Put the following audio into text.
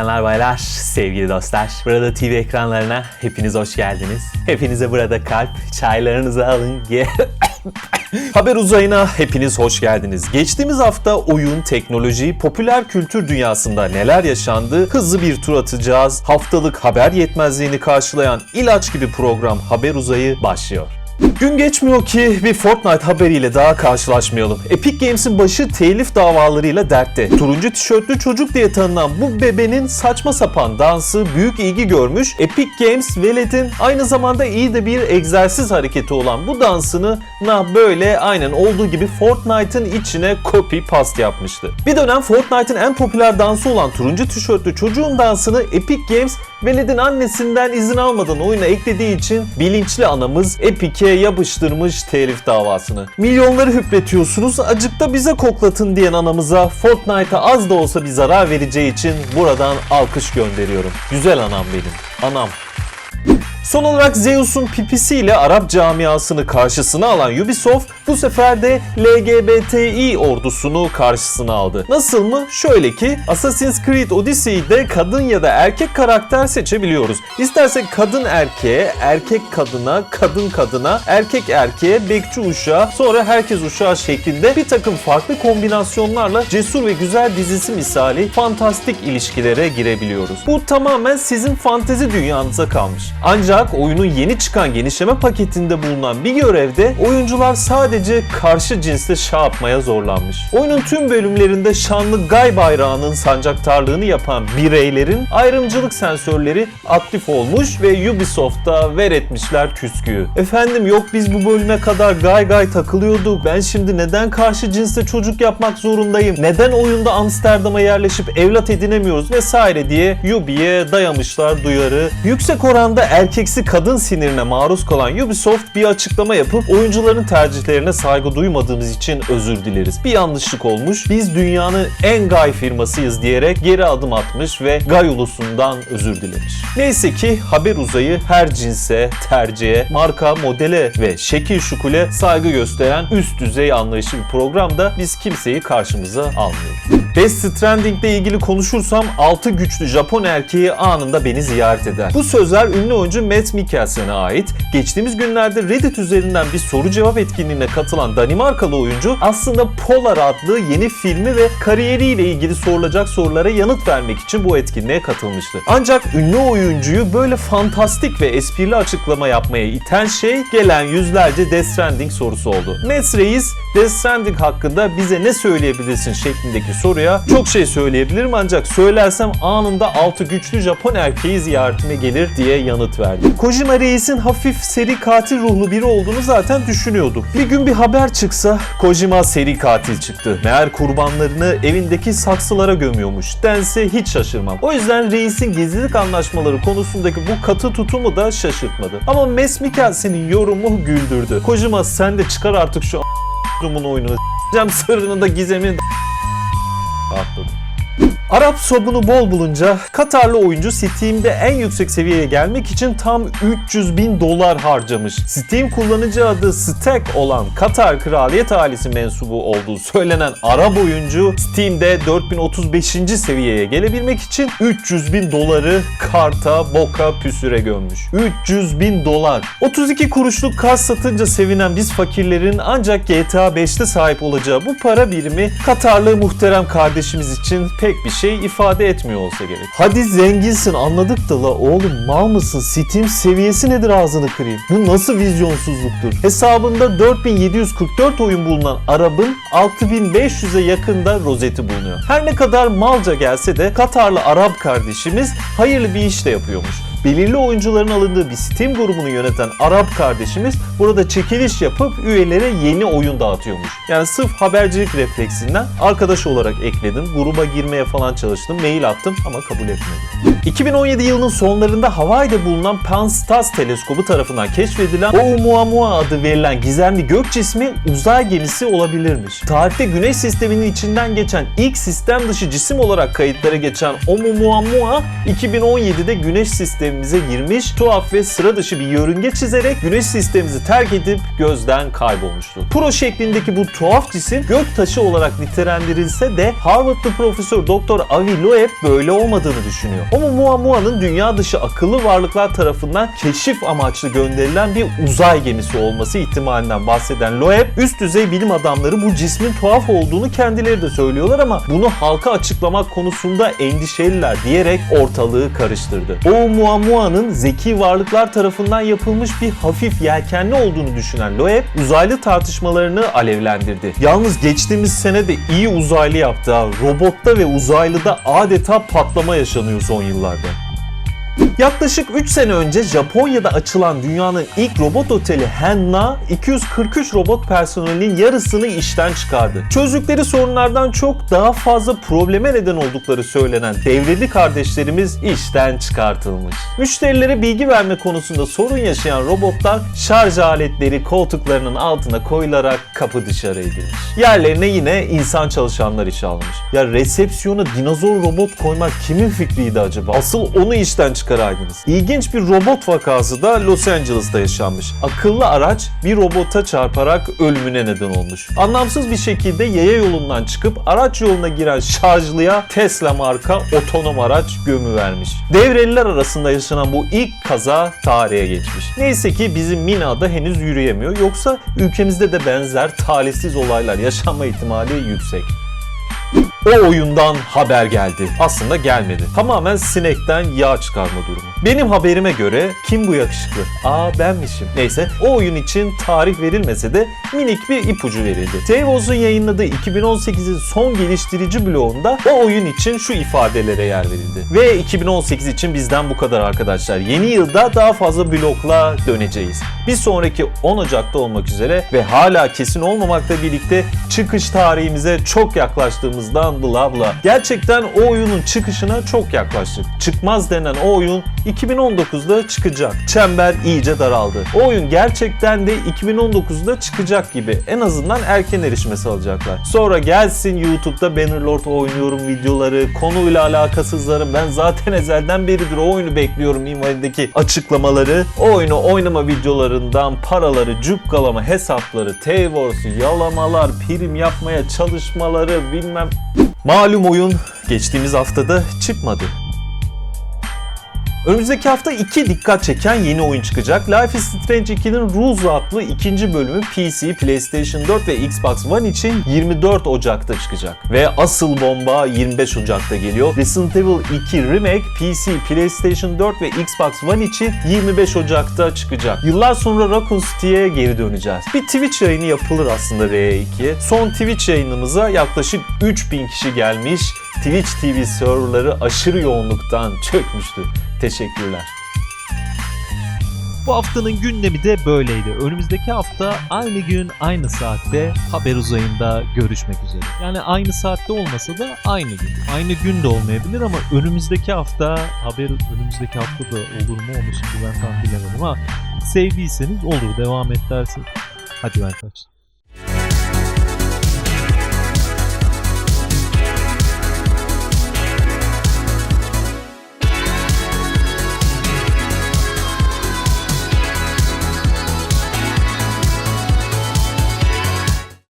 Bayanlar baylar, sevgili dostlar. Burada TV ekranlarına hepiniz hoş geldiniz. Hepinize burada kalp, çaylarınızı alın. Haber uzayına hepiniz hoş geldiniz. Geçtiğimiz hafta oyun, teknoloji, popüler kültür dünyasında neler yaşandı hızlı bir tur atacağız. Haftalık haber yetmezliğini karşılayan ilaç gibi program Haber Uzayı başlıyor. Gün geçmiyor ki bir Fortnite haberiyle daha karşılaşmayalım. Epic Games'in başı telif davalarıyla dertte. Turuncu tişörtlü çocuk diye tanınan bu bebenin saçma sapan dansı büyük ilgi görmüş. Epic Games veledin aynı zamanda iyi de bir egzersiz hareketi olan bu dansını na böyle aynen olduğu gibi Fortnite'ın içine copy paste yapmıştı. Bir dönem Fortnite'ın en popüler dansı olan turuncu tişörtlü çocuğun dansını Epic Games veledin annesinden izin almadan oyuna eklediği için bilinçli anamız Epic'e yapıştırmış telif davasını. Milyonları hüpletiyorsunuz, acık da bize koklatın diyen anamıza Fortnite'a az da olsa bir zarar vereceği için buradan alkış gönderiyorum. Güzel anam benim. Anam. Son olarak Zeus'un pipisiyle Arap camiasını karşısına alan Ubisoft bu sefer de LGBTİ ordusunu karşısına aldı. Nasıl mı? Şöyle ki Assassin's Creed Odyssey'de kadın ya da erkek karakter seçebiliyoruz. İstersek kadın erkeğe, erkek kadına, kadın kadına, erkek erkeğe, bekçi uşağı, sonra herkes uşağı şeklinde bir takım farklı kombinasyonlarla cesur ve güzel dizisi misali fantastik ilişkilere girebiliyoruz. Bu tamamen sizin fantezi dünyanıza kalmış. Ancak oyunun yeni çıkan genişleme paketinde bulunan bir görevde oyuncular sadece karşı cinsle şah yapmaya zorlanmış. Oyunun tüm bölümlerinde şanlı Gay bayrağının sancaktarlığını yapan bireylerin ayrımcılık sensörleri aktif olmuş ve Ubisoft'ta ver etmişler küsküyü. Efendim yok biz bu bölüme kadar Gay Gay takılıyorduk. Ben şimdi neden karşı cinsle çocuk yapmak zorundayım? Neden oyunda Amsterdam'a yerleşip evlat edinemiyoruz vesaire diye Ubi'ye dayamışlar duyarı. Yüksek oranda erkeksi kadın sinirine maruz kalan Ubisoft bir açıklama yapıp oyuncuların tercihlerine saygı duymadığımız için özür dileriz. Bir yanlışlık olmuş. Biz dünyanın en gay firmasıyız diyerek geri adım atmış ve gay ulusundan özür dilemiş. Neyse ki haber uzayı her cinse, tercihe, marka, modele ve şekil şukule saygı gösteren üst düzey anlayışı bir programda biz kimseyi karşımıza almıyoruz. Death Stranding ile ilgili konuşursam 6 güçlü Japon erkeği anında beni ziyaret eder. Bu sözler ünlü oyuncu Matt Mikkelsen'e ait. Geçtiğimiz günlerde Reddit üzerinden bir soru cevap etkinliğine katılan Danimarkalı oyuncu aslında Polar adlı yeni filmi ve kariyeriyle ilgili sorulacak sorulara yanıt vermek için bu etkinliğe katılmıştı. Ancak ünlü oyuncuyu böyle fantastik ve esprili açıklama yapmaya iten şey gelen yüzlerce Death Stranding sorusu oldu. Matt Reis, Death Stranding hakkında bize ne söyleyebilirsin şeklindeki soruya çok şey söyleyebilirim ancak söylersem anında altı güçlü Japon erkeği ziyaretime gelir diye yanıt verdi. Kojima Reis'in hafif seri katil ruhlu biri olduğunu zaten düşünüyorduk. Bir gün bir haber çıksa Kojima seri katil çıktı. Meğer kurbanlarını evindeki saksılara gömüyormuş dense hiç şaşırmam. O yüzden Reis'in gizlilik anlaşmaları konusundaki bu katı tutumu da şaşırtmadı. Ama Mes Mikkelsen'in yorumu güldürdü. Kojima sen de çıkar artık şu a**dumun oyununu s**eceğim sırrını da atladım. Arap sobunu bol bulunca Katarlı oyuncu Steam'de en yüksek seviyeye gelmek için tam 300 bin dolar harcamış. Steam kullanıcı adı Stack olan Katar kraliyet ailesi mensubu olduğu söylenen Arap oyuncu Steam'de 4035. seviyeye gelebilmek için 300 bin doları karta boka püsüre gömmüş. 300 bin dolar. 32 kuruşluk kart satınca sevinen biz fakirlerin ancak GTA 5'te sahip olacağı bu para birimi Katarlı muhterem kardeşimiz için pek bir ifade etmiyor olsa gerek. Hadi zenginsin anladık da la oğlum mal mısın? Steam seviyesi nedir ağzını kırayım? Bu nasıl vizyonsuzluktur? Hesabında 4744 oyun bulunan Arap'ın 6500'e yakında rozeti bulunuyor. Her ne kadar malca gelse de Katarlı Arap kardeşimiz hayırlı bir iş de yapıyormuş belirli oyuncuların alındığı bir Steam grubunu yöneten Arap kardeşimiz burada çekiliş yapıp üyelere yeni oyun dağıtıyormuş. Yani sırf habercilik refleksinden arkadaş olarak ekledim. Gruba girmeye falan çalıştım. Mail attım ama kabul etmedi. 2017 yılının sonlarında Hawaii'de bulunan Pan-STARRS teleskobu tarafından keşfedilen Oumuamua adı verilen gizemli gök cismi uzay gemisi olabilirmiş. Tarihte Güneş sisteminin içinden geçen ilk sistem dışı cisim olarak kayıtlara geçen Oumuamua 2017'de Güneş sistemimize girmiş, tuhaf ve sıra dışı bir yörünge çizerek Güneş sistemimizi terk edip gözden kaybolmuştu. Pro şeklindeki bu tuhaf cisim gök taşı olarak nitelendirilse de Harvardlı Profesör Doktor Avi Loeb böyle olmadığını düşünüyor. Oumuamua'nın dünya dışı akıllı varlıklar tarafından keşif amaçlı gönderilen bir uzay gemisi olması ihtimalinden bahseden Loeb, üst düzey bilim adamları bu cismin tuhaf olduğunu kendileri de söylüyorlar ama bunu halka açıklamak konusunda endişeliler diyerek ortalığı karıştırdı. Oumuamua'nın zeki varlıklar tarafından yapılmış bir hafif yelkenli olduğunu düşünen Loeb, uzaylı tartışmalarını alevlendirdi. Yalnız geçtiğimiz sene de iyi uzaylı yaptı. Robotta ve uzaylıda adeta patlama yaşanıyor son yıllarda. Yaklaşık 3 sene önce Japonya'da açılan dünyanın ilk robot oteli Henna 243 robot personelinin yarısını işten çıkardı. Çözdükleri sorunlardan çok daha fazla probleme neden oldukları söylenen devreli kardeşlerimiz işten çıkartılmış. Müşterilere bilgi verme konusunda sorun yaşayan robotlar şarj aletleri koltuklarının altına koyularak kapı dışarı edilmiş. Yerlerine yine insan çalışanlar işe almış. Ya resepsiyona dinozor robot koymak kimin fikriydi acaba? Asıl onu işten çıkaraydınız. İlginç bir robot vakası da Los Angeles'ta yaşanmış. Akıllı araç bir robota çarparak ölümüne neden olmuş. Anlamsız bir şekilde yaya yolundan çıkıp araç yoluna giren şarjlıya Tesla marka otonom araç gömü vermiş. Devreliler arasında yaşanan bu ilk kaza tarihe geçmiş. Neyse ki bizim Mina'da henüz yürüyemiyor. Yoksa ülkemizde de benzer talihsiz olaylar yaşanma ihtimali yüksek. O oyundan haber geldi. Aslında gelmedi. Tamamen sinekten yağ çıkarma durumu. Benim haberime göre kim bu yakışıklı? Aa benmişim. Neyse o oyun için tarih verilmese de minik bir ipucu verildi. Teivos'un yayınladığı 2018'in son geliştirici bloğunda o oyun için şu ifadelere yer verildi. Ve 2018 için bizden bu kadar arkadaşlar. Yeni yılda daha fazla blokla döneceğiz. Bir sonraki 10 Ocak'ta olmak üzere ve hala kesin olmamakla birlikte çıkış tarihimize çok yaklaştığımızdan bla bla. Gerçekten o oyunun çıkışına çok yaklaştık. Çıkmaz denen o oyun 2019'da çıkacak. Çember iyice daraldı. O oyun gerçekten de 2019'da çıkacak gibi. En azından erken erişime sağlayacaklar. Sonra gelsin YouTube'da Bannerlord oynuyorum videoları, konuyla alakasızlarım. Ben zaten ezelden beridir o oyunu bekliyorum minvalindeki açıklamaları. O oyunu oynama videolarından paraları, cukkalama hesapları, T-Wars'u yalamalar, prim yapmaya çalışmaları bilmem. Malum oyun geçtiğimiz haftada çıkmadı. Önümüzdeki hafta iki dikkat çeken yeni oyun çıkacak. Life is Strange 2'nin Rules adlı ikinci bölümü PC, PlayStation 4 ve Xbox One için 24 Ocak'ta çıkacak. Ve asıl bomba 25 Ocak'ta geliyor. Resident Evil 2 Remake PC, PlayStation 4 ve Xbox One için 25 Ocak'ta çıkacak. Yıllar sonra Raccoon City'ye geri döneceğiz. Bir Twitch yayını yapılır aslında R2'ye. Son Twitch yayınımıza yaklaşık 3000 kişi gelmiş. Twitch TV serverları aşırı yoğunluktan çökmüştü. Teşekkürler. Bu haftanın gündemi de böyleydi. Önümüzdeki hafta aynı gün aynı saatte haber uzayında görüşmek üzere. Yani aynı saatte olmasa da aynı gün. Aynı gün de olmayabilir ama önümüzdeki hafta haber önümüzdeki hafta da olur mu onu şimdi ben tam bilemedim ama sevdiyseniz olur devam et dersin. Hadi ben kaçtım.